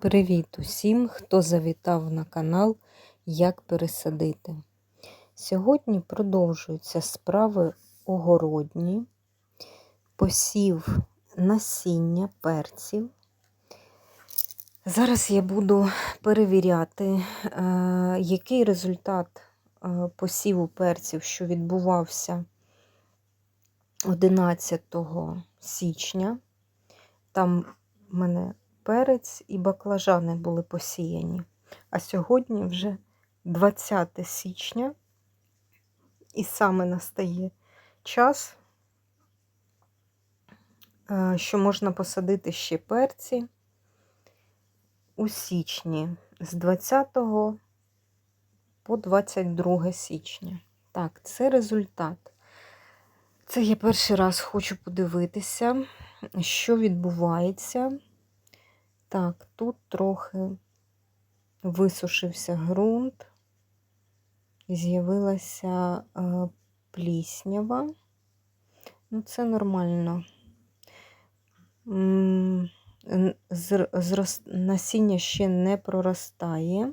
Привіт усім, хто завітав на канал Як пересадити. Сьогодні продовжуються справи огородні, посів насіння перців. Зараз я буду перевіряти, е, який результат е, посіву перців, що відбувався 11 січня. Там в мене перець і баклажани були посіяні. А сьогодні вже 20 січня, і саме настає час, е, що можна посадити ще перці у січні з 20 по 22 січня. Так, це результат. Це я перший раз хочу подивитися, що відбувається. Так, тут трохи висушився ґрунт, з'явилася е, пліснява. Ну, це нормально. Насіння ще не проростає.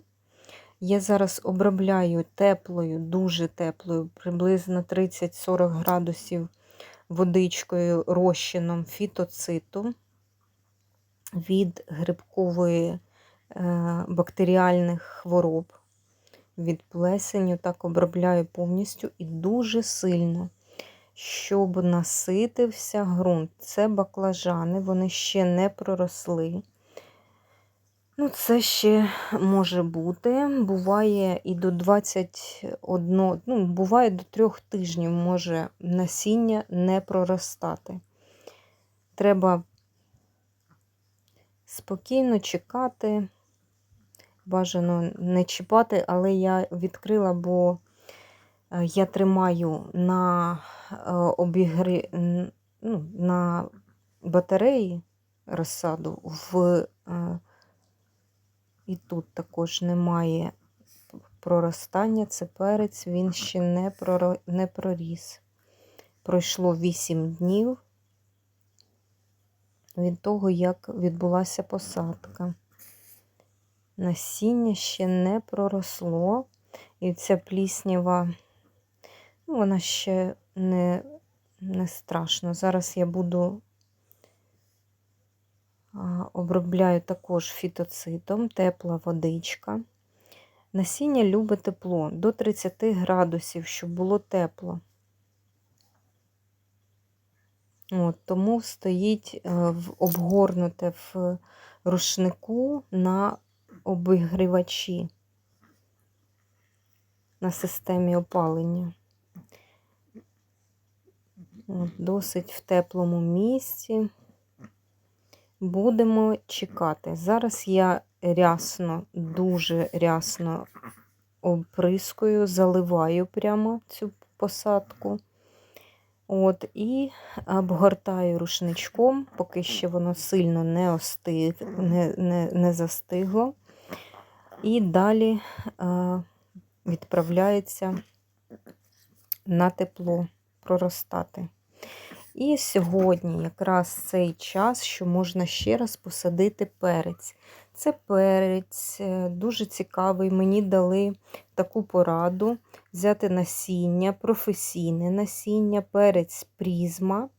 Я зараз обробляю теплою, дуже теплою, приблизно 30-40 градусів водичкою розчином фітоциту від грибкової е, бактеріальних хвороб, від плесеню, так обробляю повністю і дуже сильно, щоб наситився ґрунт. Це баклажани, вони ще не проросли. Ну, Це ще може бути. Буває і до 21, ну, буває до трьох тижнів може насіння не проростати. Треба спокійно чекати. Бажано не чіпати, але я відкрила, бо е, я тримаю на е, обігри, ну, на батареї розсаду, в, е, і тут також немає проростання, це перець, він ще не проріс. Пройшло 8 днів від того, як відбулася посадка. Насіння ще не проросло, і ця пліснява, ну, вона ще не, не страшно. Зараз я буду обробляю також фітоцитом, тепла водичка. Насіння любить тепло до 30 градусів, щоб було тепло. От, Тому стоїть е, обгорнуте в рушнику на обігрівачі, на системі опалення. От, Досить в теплому місці. Будемо чекати. Зараз я рясно, дуже рясно оприскую, заливаю прямо цю посадку. От, І обгортаю рушничком, поки ще воно сильно не остиг, не, не, не застигло. І далі е, відправляється на тепло проростати. І сьогодні якраз цей час, що можна ще раз посадити перець. Це перець, е, дуже цікавий. Мені дали таку пораду взяти насіння, професійне насіння, перець призма.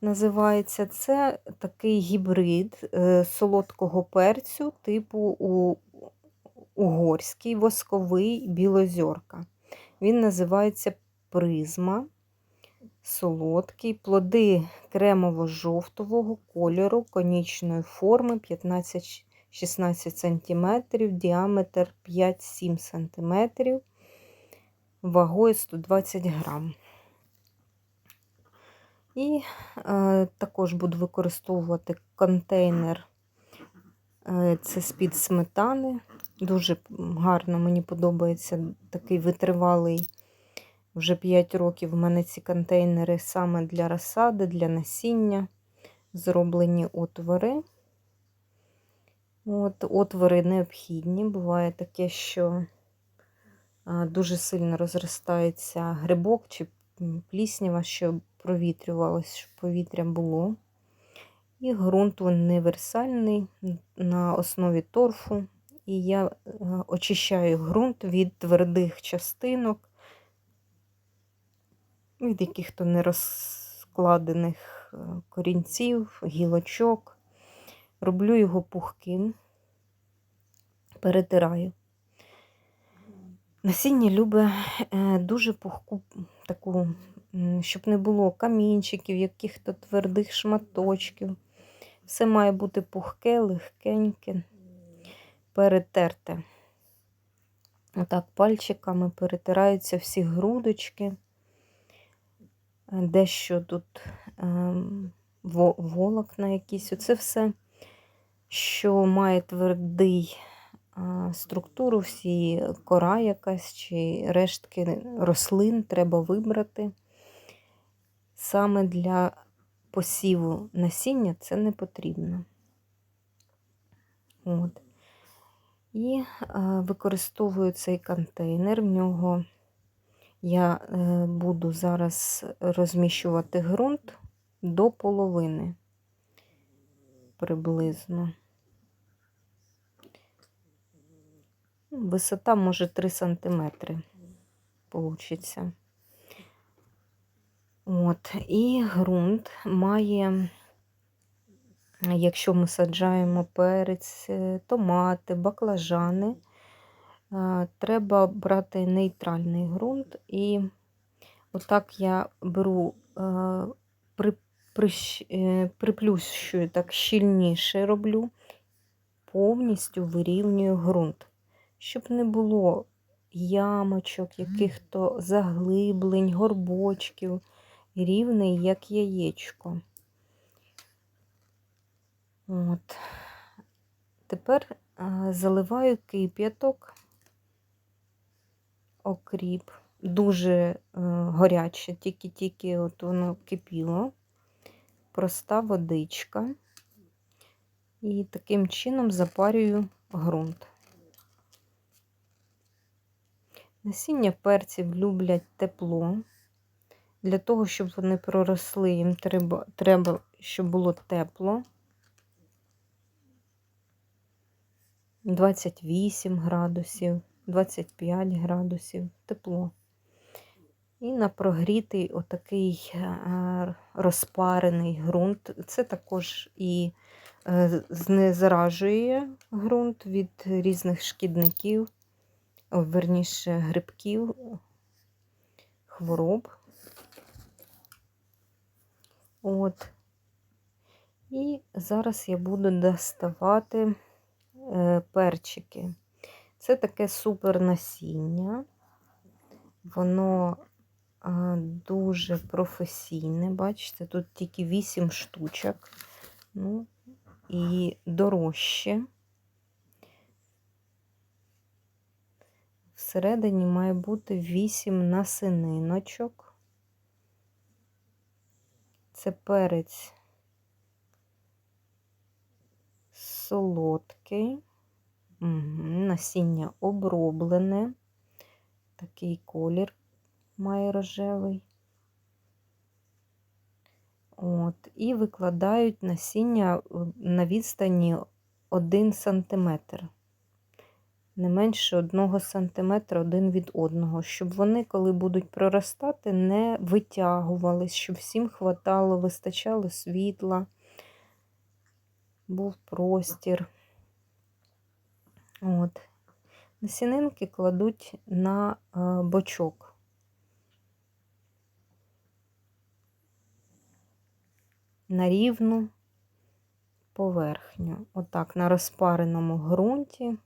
Називається це такий гібрид е, солодкого перцю, типу угорський, восковий білозорка. Він називається призма. Солодкий, плоди кремово-жовтового кольору, конічної форми 15 16 см, діаметр 5-7 см, вагою 120 грам. І е, також буду використовувати контейнер, е, це з-під сметани. Дуже гарно мені подобається такий витривалий. Вже 5 років в мене ці контейнери саме для розсади, для насіння, зроблені отвори. От, Отвори необхідні. Буває таке, що дуже сильно розростається грибок чи пліснява, щоб провітрювалося, щоб повітря було. І ґрунт універсальний на основі торфу. І я е, очищаю ґрунт від твердих частинок, від яких-то нерозкладених е, корінців, гілочок. Роблю його пухким, перетираю. Насіння любить е, дуже пухку таку, щоб не було камінчиків, яких-то твердих шматочків. Все має бути пухке, легкеньке, перетерте. Отак пальчиками перетираються всі грудочки, е, дещо тут ем, волокна якісь. Оце все, що має твердий структуру, всі кора якась чи рештки рослин треба вибрати. Саме для посіву насіння це не потрібно. От. І використовую цей контейнер. В нього я е, буду зараз розміщувати ґрунт до половини приблизно. Висота може 3 см получиться. От, і ґрунт має, якщо ми саджаємо перець, е, томати, баклажани, е, треба брати нейтральний ґрунт. І отак я беру, е, при, при, приплющую, так щільніше роблю, повністю вирівнюю ґрунт щоб не було ямочок, яких-то заглиблень, горбочків, рівний, як яєчко. От. Тепер заливаю кип'яток, окріп, дуже а, горяче, тільки-тільки от воно кипіло, проста водичка. І таким чином запарюю ґрунт. Насіння перців люблять тепло. Для того, щоб вони проросли, їм треба, треба щоб було тепло. 28 градусів, 25 градусів тепло. І на прогрітий отакий е, розпарений ґрунт. Це також і е, знезаражує ґрунт від різних шкідників верніше грибків, хвороб. От. І зараз я буду доставати е, перчики. Це таке супер насіння, воно дуже професійне, бачите, тут тільки 8 штучок, ну, і дорожче. Всередині має бути 8 насининочок. Це перець солодкий, насіння оброблене, такий колір має рожевий. От, І викладають насіння на відстані 1 сантиметр не менше 1 см один від одного, щоб вони, коли будуть проростати, не витягувались, щоб всім хватало, вистачало світла, був простір. От. Насінинки кладуть на е, бочок. На рівну поверхню. Отак, на розпареному ґрунті.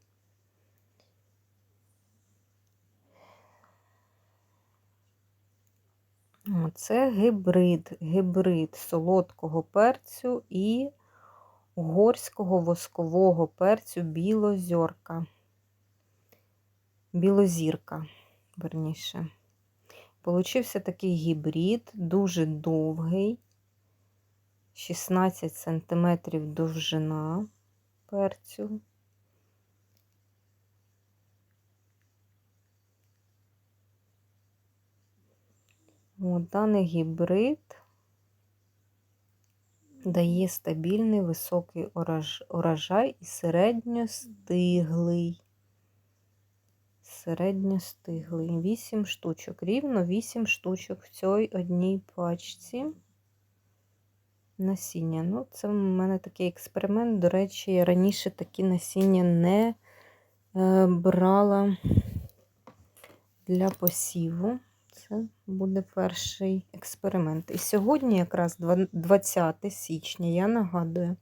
Це гибрид, гибрид солодкого перцю і горського воскового перцю білозорка. Білозірка, верніше. Получився такий гібрид, дуже довгий, 16 см довжина перцю. От, даний гібрид дає стабільний високий урожай і середньостиглий. Середньостиглий. 8 штучок. Рівно 8 штучок в цій одній пачці. Насіння. Ну, це в мене такий експеримент. До речі, я раніше такі насіння не е, брала для посіву. Це буде перший експеримент. І сьогодні, якраз 20 січня, я нагадую,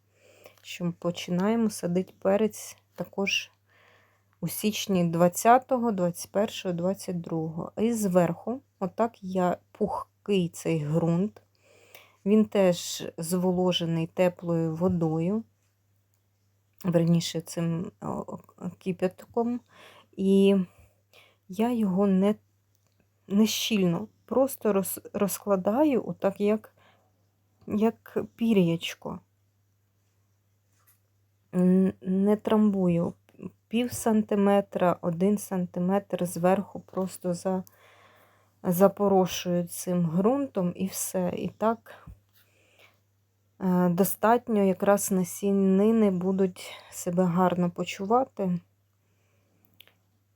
що починаємо садити перець також у січні 20, 21, 22. І зверху, отак я пухкий цей ґрунт. Він теж зволожений теплою водою, верніше цим кипятком. І я його не, не щільно, просто роз, розкладаю, отак, як, як пір'ячко. Не трамбую. Пів сантиметра, один сантиметр зверху просто за, запорошую цим ґрунтом і все. І так е, достатньо якраз насіннини будуть себе гарно почувати.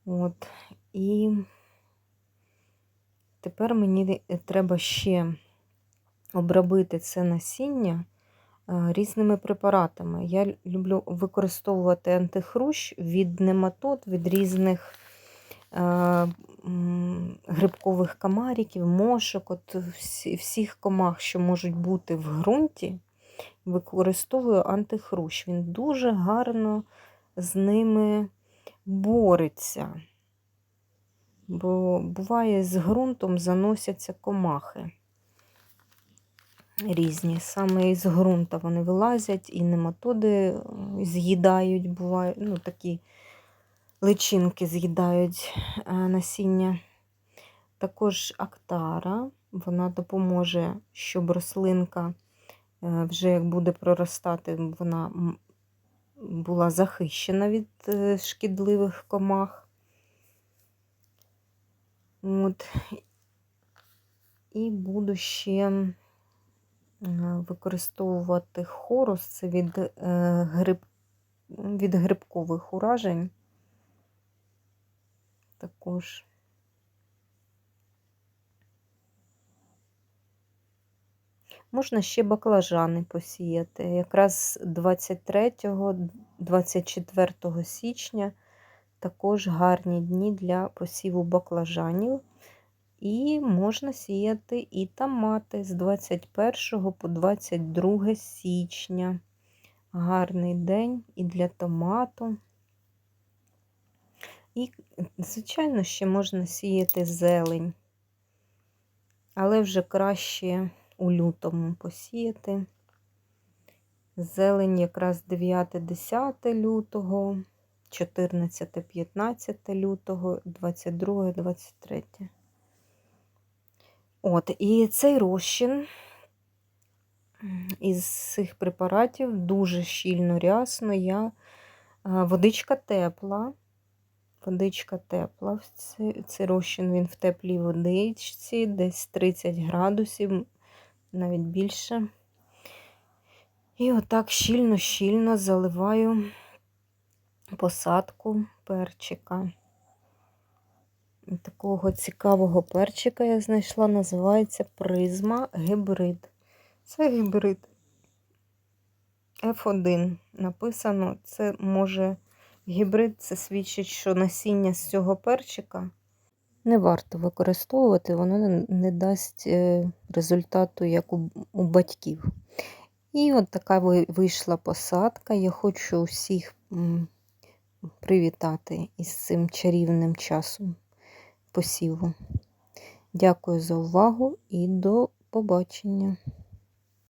От. І тепер мені треба ще обробити це насіння е, різними препаратами. Я люблю використовувати антихрущ від нематод, від різних е, грибкових комариків, мошок, от всі, всіх комах, що можуть бути в ґрунті, використовую антихрущ. Він дуже гарно з ними бореться. Бо буває, з ґрунтом заносяться комахи різні. Саме із ґрунта вони вилазять, і нематоди з'їдають, буває, ну, такі личинки з'їдають е, насіння. Також актара, вона допоможе, щоб рослинка е, вже як буде проростати, вона була захищена від е, шкідливих комах. От. І буду ще використовувати хорус це від, е, гриб, від грибкових уражень. Також. Можна ще баклажани посіяти. Якраз 23-24 січня також гарні дні для посіву баклажанів. І можна сіяти і томати з 21 по 22 січня. Гарний день і для томату. І, звичайно, ще можна сіяти зелень, але вже краще у лютому посіяти. Зелень якраз 9-10 лютого, 14-15 лютого, 22-23. От, і цей розчин із цих препаратів дуже щільно рясно. Я водичка тепла. Водичка тепла. Цей, цей розчин він в теплій водичці, десь 30 градусів, навіть більше. І отак щільно-щільно заливаю посадку перчика. Такого цікавого перчика я знайшла, називається призма гібрид. Це гібрид F1 написано, це може гібрид, це свідчить, що насіння з цього перчика не варто використовувати, воно не- дасть е, результату, як у, батьків. І от така вийшла посадка. Я хочу усіх м, привітати із цим чарівним часом посіву. Дякую за увагу і до побачення!